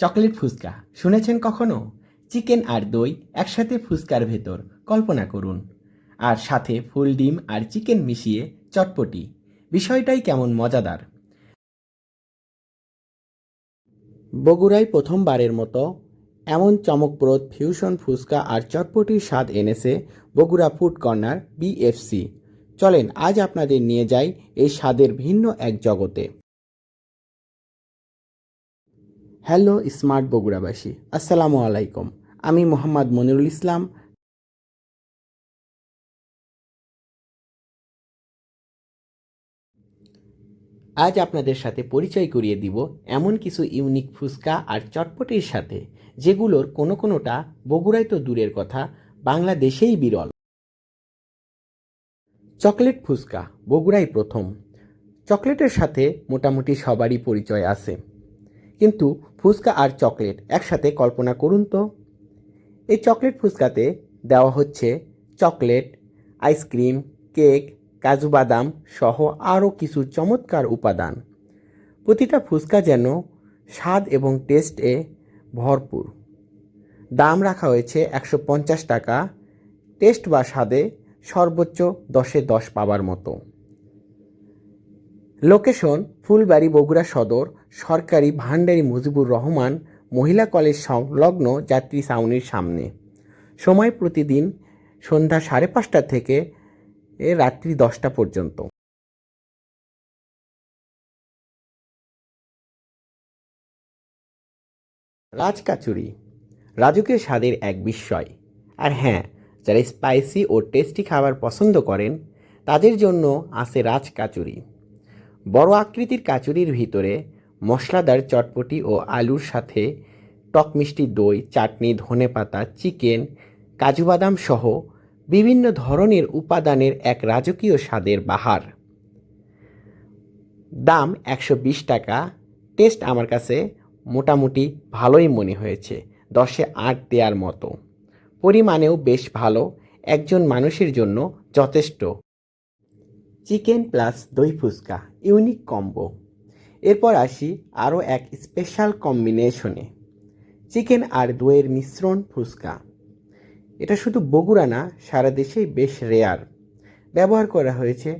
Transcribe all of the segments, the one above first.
Chocolate fuchka. শুনেছেন কখনো? Chicken আর দই একসাথে ফুচকার ভেতর, কল্পনা করুন। আর সাথে ফুল ডিম আর চিকেন মিশিয়ে চটপটি। বিষয়টাই কেমন মজাদার। বগুড়ায় প্রথমবারের মতো এমন চমকপ্রদ ফিউশন ফুচকা আর চটপটির স্বাদ এনেছে বগুড়া ফুড কর্নার বিএফসি চলেন, আজ আপনাদের নিয়ে যাই এই স্বাদের ভিন্ন এক জগতে। হ্যালো, স্মার্ট বগুড়াবাসী, আসসালামু আলাইকুম। আমি মোহাম্মদ মনিরুল ইসলাম। আজ আপনাদের সাথে পরিচয় করিয়ে দিব এমন কিছু ইউনিক ফুচকা আর চটপটির সাথে, যেগুলোর কোনো কোনোটা বগুড়ায় তো দূরের কথা, বাংলাদেশেই বিরল। চকলেট ফুচকা বগুড়াই প্রথম। চকলেটের সাথে মোটামুটি সবারই পরিচয় আছে। কিন্তু ফুচকা আর চকলেট একসাথে কল্পনা করুন তো। এই চকলেট ফুচকাতে দেওয়া হচ্ছে চকলেট, আইসক্রিম, কেক, কাজু বাদাম সহ আরও কিছু চমৎকার উপাদান। প্রতিটা ফুচকা যেন স্বাদ এবং টেস্টে ভরপুর। দাম রাখা হয়েছে একশো পঞ্চাশ টাকা। টেস্ট বা স্বাদে সর্বোচ্চ দশে দশ পাবার মতো। লোকেশন ফুলবাড়ি বগুড়া সদর, সরকারি ভান্ডারি মুজিবুর রহমান, মহিলা কলেজ সংলগ্ন যাত্রী ছাউনির সামনে। সময় প্রতিদিন সন্ধ্যা সাড়ে পাঁচটা থেকে রাত্রি দশটা পর্যন্ত। রাজকাচুরি রাজুকের স্বাদের এক বিস্ময়। আর হ্যাঁ যারা স্পাইসি ও টেস্টি খাবার পছন্দ করেন, তাদের জন্য আছে রাজকাচুরি। বড় আকৃতির কাচুরির ভিতরে মশলাদার চটপটি ও আলুর সাথে টক মিষ্টি দই, চাটনি ধনেপাতা চিকেন, কাজু বাদাম সহ বিভিন্ন ধরনের উপাদানের এক রাজকীয় স্বাদের বাহার। দাম একশো বিশ টাকা। টেস্ট আমার কাছে মোটামুটি ভালোই মনে হয়েছে, দশে আট দেওয়ার মতো। পরিমাণেও বেশ ভালো, একজন মানুষের জন্য যথেষ্ট। চিকেন প্লাস দই ফুচকা, ইউনিক কম্বো। এরপর আসি আরও এক স্পেশাল কম্বিনেশনে, চিকেন আর দইয়ের মিশ্রণ ফুচকা। এটা শুধু বগুড়া না, সারা দেশেই বেশ রেয়ার ব্যবহার করা হয়েছে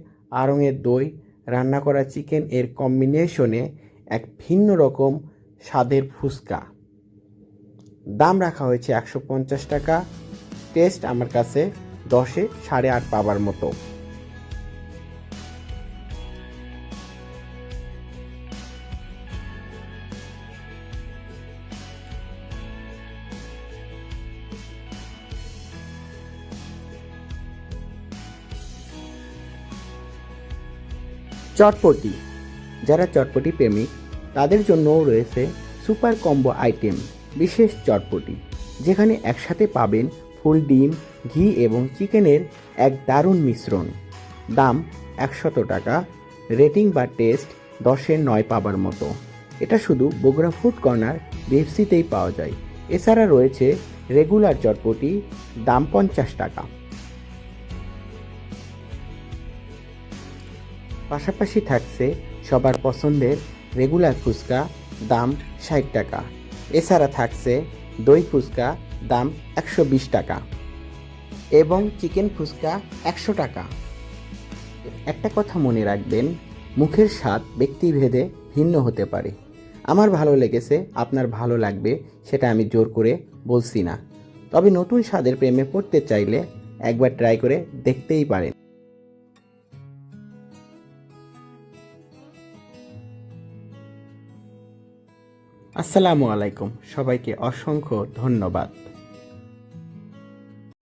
আড়ঙের দই, রান্না করা চিকেন এর কম্বিনেশনে এক ভিন্ন রকম স্বাদের ফুচকা। দাম রাখা হয়েছে একশো পঞ্চাশ টাকা, টেস্ট আমার কাছে দশে সাড়ে আট পাবার মতো। চটপটি। যারা চটপটি প্রেমিক, তাদের জন্যও রয়েছে সুপার কম্বো আইটেম, বিশেষ চটপটি, যেখানে একসাথে পাবেন ফুল ডিম, ঘি এবং চিকেনের এক দারুণ মিশ্রণ। দাম একশত টাকা, রেটিং বা টেস্ট দশের নয় পাবার মতো। এটা শুধু বগুড়া ফুড কর্নার, বিএফসিতেই পাওয়া যায়। এছাড়া রয়েছে রেগুলার চটপটি, দাম পঞ্চাশ টাকা। পাশাপাশি থাকছে সবার পছন্দের রেগুলার ফুচকা, দাম ষাট টাকা। এছাড়া থাকছে দই ফুচকা, দাম একশো বিশ টাকা এবং চিকেন ফুচকা একশো টাকা। একটা কথা মনে রাখবেন, মুখের স্বাদ ব্যক্তিভেদে ভিন্ন হতে পারে। আমার ভালো লেগেছে, আপনার ভালো লাগবে, সেটা আমি জোর করে বলছি না। তবে নতুন স্বাদের প্রেমে পড়তে চাইলে একবার ট্রাই করে দেখতেই পারেন। আসসালামু আলাইকুম। সবাইকে অসংখ্য ধন্যবাদ।